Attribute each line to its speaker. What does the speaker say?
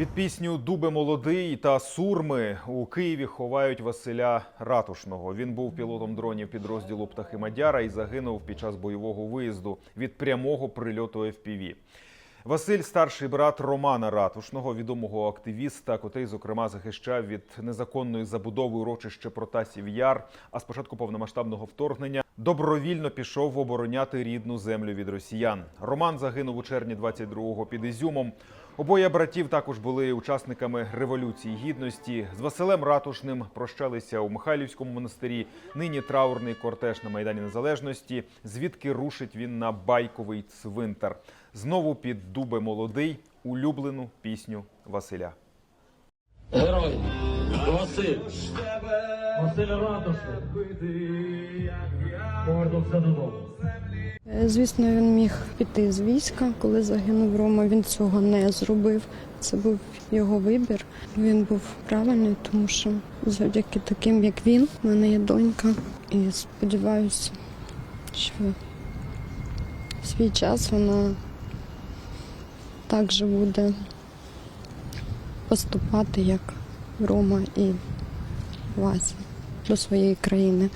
Speaker 1: Під пісню Дуби молодий та сурми у Києві ховають Василя Ратушного. Він був пілотом дронів підрозділу Птахи Мадяра і загинув під час бойового виїзду від прямого прильоту FPV. Василь старший брат Романа Ратушного, відомого активіста, котрий, зокрема, захищав від незаконної забудови урочище Протасів Яр. А з початку повномасштабного вторгнення добровільно пішов обороняти рідну землю від росіян. Роман загинув у червні 22-го під Ізюмом. Обоє братів також були учасниками революції гідності. З Василем Ратушним прощалися у Михайлівському монастирі. Нині траурний кортеж на майдані Незалежності. Звідки рушить він на байковий цвинтар? Знову під дуби молодий улюблену пісню Василя.
Speaker 2: Герой Василь. Василь Ратушний. Повернувся додому.
Speaker 3: Е, Звісно, він міг піти з війська, коли загинув Рома. Він цього не зробив. Це був його вибір. Він був правильний, тому що завдяки таким, як він, в мене є донька. І сподіваюся, що в свій час вона так же буде поступати, як Рома і Вася до своєї країни.